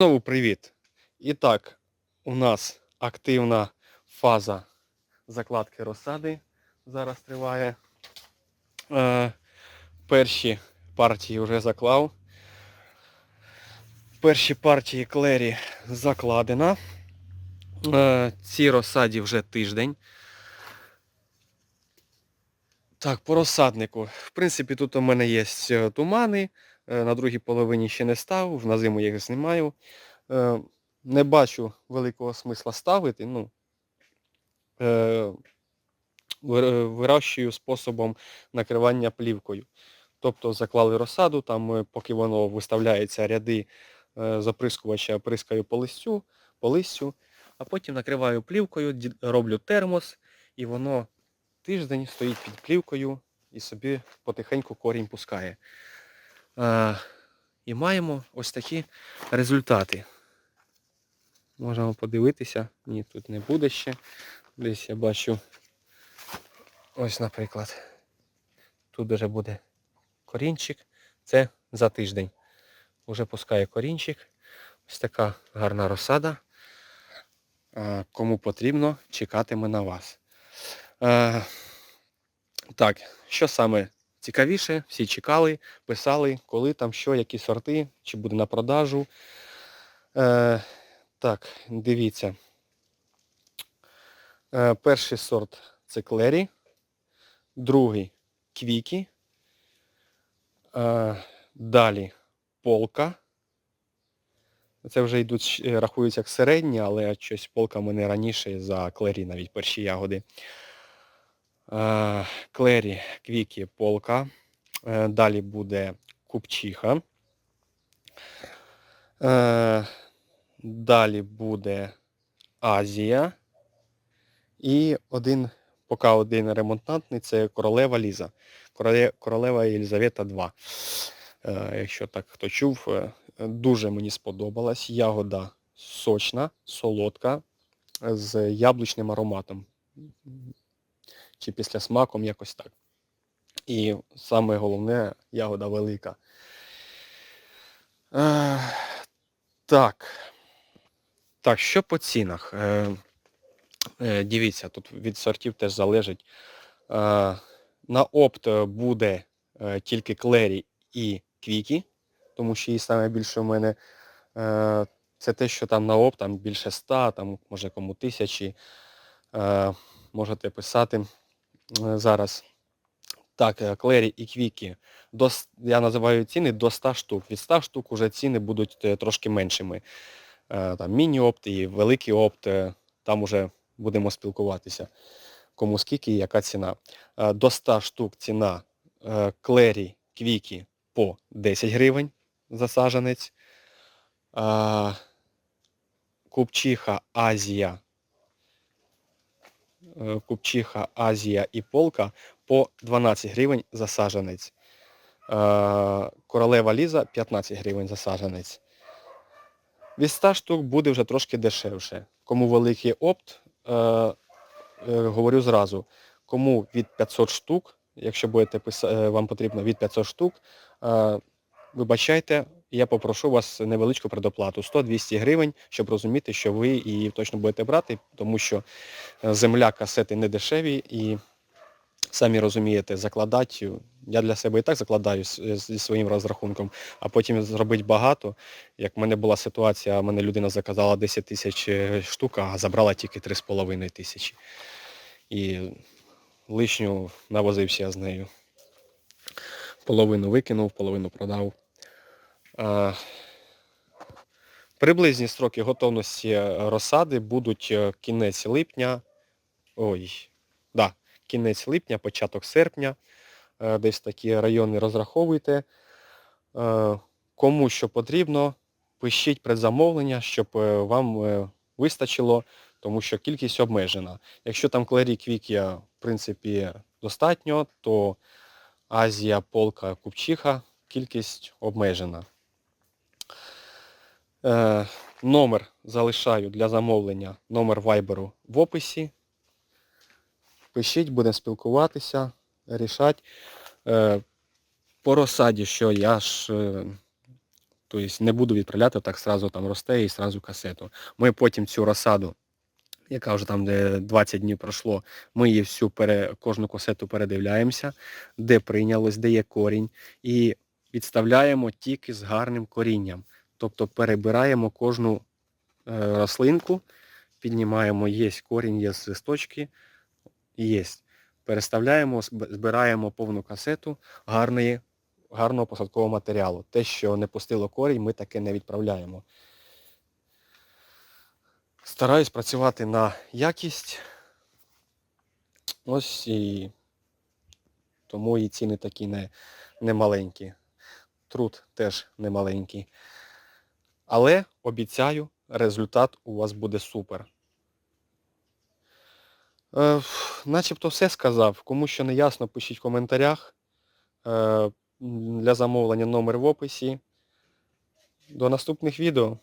Знову привіт! І так, у нас активна фаза закладки розсади зараз триває. Е, перші партії вже заклав. Перші партії клері закладена. Е, цій розсаді вже тиждень. Так, по розсаднику. В принципі, тут у мене є е, тумани. Е, На другій половині ще не став, на зиму їх знімаю. Е, Не бачу великого смисла ставити. Ну, е, вирощую способом накривання плівкою. Тобто заклали розсаду, там, поки воно виставляється ряди заприскувача, прискаю по листю, по листю, а потім накриваю плівкою, роблю термос, і воно тиждень стоїть під плівкою і собі потихеньку корінь пускає. Е, і маємо ось такі результати. Можемо подивитися. Ні, тут не буде ще. Десь я бачу. Ось, наприклад. Тут вже буде корінчик. Це за тиждень. Уже пускає корінчик. Ось така гарна розсада. Е, Кому потрібно, чекатиме на вас. Е, Так, що саме цікавіше, всі чекали, писали, коли там що, які сорти, чи буде на продажу. Е, так, дивіться. Е, перший сорт це клері, другий квіки. Е, далі полка. Це вже йдуть, е, рахуються як середні, але щось полка мене раніше за клері навіть перші ягоди. Е, Клері, квіки, полка. Е, Далі буде купчиха. Е, Далі буде Азія. І один, поки один ремонтантний, це королева Ліза. Королева Єлизавета 2. Е, Якщо так хто чув, дуже мені сподобалась. Ягода сочна, солодка, з яблучним ароматом. Чи після смаком якось так. І саме головне, ягода велика. Е, так. Так, що по цінах? Е, е, дивіться, тут від сортів теж залежить. Е, на опт буде е, тільки клері і квіки, тому що її саме більше в мене. Е, це те, що там на опт, там більше 100, там може кому тисячі. Е, можете писати зараз. Так, е, клері і квіки. До, я називаю ціни до 100 штук. Від 100 штук вже ціни будуть е, трошки меншими. Е, Там міні-опт і великий опт, е, там уже будемо спілкуватися. Кому скільки і яка ціна. Е, До 100 штук ціна е, клері, квіки по 10 гривень за саджанець. Е, Купчиха Азія. Е, Купчиха Азія і полка по 12 гривень за саджанець. Е, Королева Ліза 15 гривень за саджанець. Від 100 штук буде вже трошки дешевше. Кому великий опт, е, говорю зразу, кому від 500 штук, якщо будете писа- е, вам потрібно від 500 штук, вибачайте, я попрошу вас невеличку предоплату 100-200 гривень, щоб розуміти, що ви її точно будете брати, тому що е, земля, касети не дешеві і самі розумієте, закладати. Я для себе і так закладаю зі своїм розрахунком, а потім зробити багато. Як в мене була ситуація, мене людина заказала 10 тисяч е, штук, а забрала тільки 3,5 тисячі. І лишню навозився я з нею. Половину викинув, половину продав. А, Приблизні строки готовності розсади будуть е, кінець липня. Ой, да, кінець липня, початок серпня. Е, Десь такі райони розраховуйте. Е, Кому що потрібно, пишіть предзамовлення, щоб е, вам е, вистачило, тому що кількість обмежена. Якщо там клері квікія, в принципі, достатньо, то Азія, Полка, Купчиха кількість обмежена. Е, номер залишаю для замовлення, номер вайберу в описі. Пишіть, будемо спілкуватися, рішати. Е, по розсаді, що я ж е, Тобто не буду відправляти так сразу там росте і сразу касету. Ми потім цю розсаду, яка вже там де 20 днів пройшло, ми її всю пере, кожну касету передивляємося, де прийнялось, де є корінь, і відставляємо тільки з гарним корінням. Тобто перебираємо кожну е, рослинку, піднімаємо, є корінь, є листочки, є. Переставляємо, збираємо повну касету гарної, гарного посадкового матеріалу. Те, що не пустило корінь, ми таке не відправляємо. Стараюсь працювати на якість. Ось і тому і ціни такі не, не маленькі. Труд теж не маленький. Але обіцяю, результат у вас буде супер. Е, начебто все сказав. Кому що не ясно, пишіть в коментарях. Е, для замовлення номер в описі. До наступних відео.